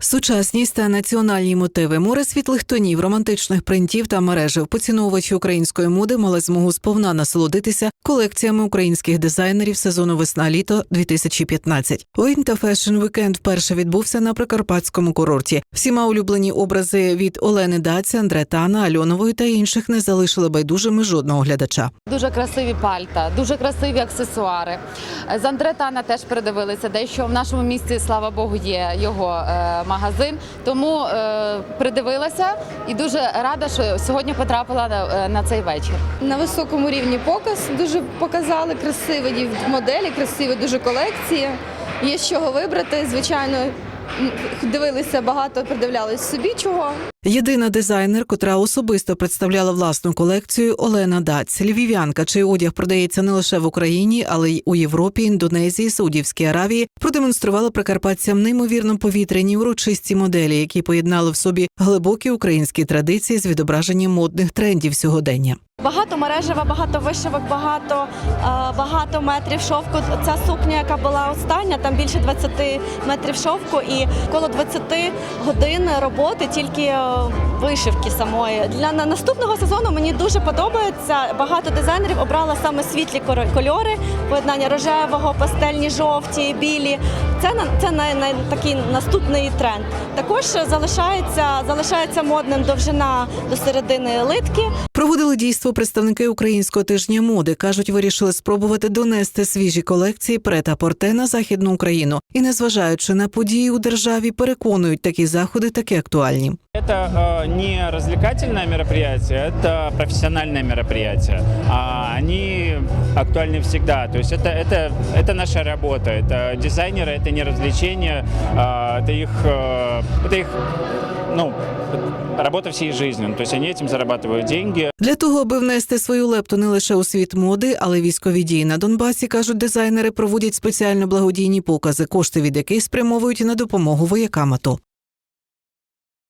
Сучасність та національні мотиви, море світлих тонів, романтичних принтів та мережів. Поціновувачі української моди мали змогу сповна насолодитися колекціями українських дизайнерів сезону весна-літо 2015. Winter Fashion Weekend вперше відбувся на прикарпатському курорті. Всіма улюблені образи від Олени Даці, Андретана, Альонової та інших не залишили байдужими жодного глядача. Дуже красиві пальта, дуже красиві аксесуари. З Андретана теж передивилися, дещо в нашому місті, слава Богу, є його е, магазин. Тому е, придивилася і дуже рада, що сьогодні потрапила на, е, на цей вечір. На високому рівні показ дуже показали красиві моделі, красиві дуже колекції. Є з чого вибрати. Звичайно, дивилися багато, придивлялись собі чого. Єдина дизайнер, котра особисто представляла власну колекцію Олена Даць, львів'янка, чий одяг продається не лише в Україні, але й у Європі, Індонезії, Саудівській Аравії, продемонструвала прикарпатцям неймовірно повітряні урочисті моделі, які поєднали в собі глибокі українські традиції з відображенням модних трендів сьогодення. Багато мережева, багато вишивок, багато, е, багато метрів шовку. Ця сукня, яка була остання, там більше 20 метрів шовку і коло 20 годин роботи тільки е, вишивки самої. Для на- наступного сезону мені дуже подобається. Багато дизайнерів обрала саме світлі кольори, поєднання рожевого, пастельні, жовті, білі. Це на це най, най, такий наступний тренд. Також залишається, залишається модним довжина до середини литки. Проводили дійство представники українського тижня моди. кажуть, вирішили спробувати донести свіжі колекції прета-порте на західну Україну і, незважаючи на події у державі, переконують такі заходи таки актуальні. Это э, не развлекательное мероприятие, это профессиональное мероприятие. А они актуальны всегда. То есть это, это, это наша работа. Это дизайнеры, это не развлечение, а, это их, э, это их ну, работа всей жизни. То есть они этим зарабатывают деньги. Для того, аби внести свою лепту не лише у світ моди, але й військові дії на Донбасі, кажуть дизайнери, проводять спеціально благодійні покази, кошти від яких спрямовують на допомогу воякам АТО.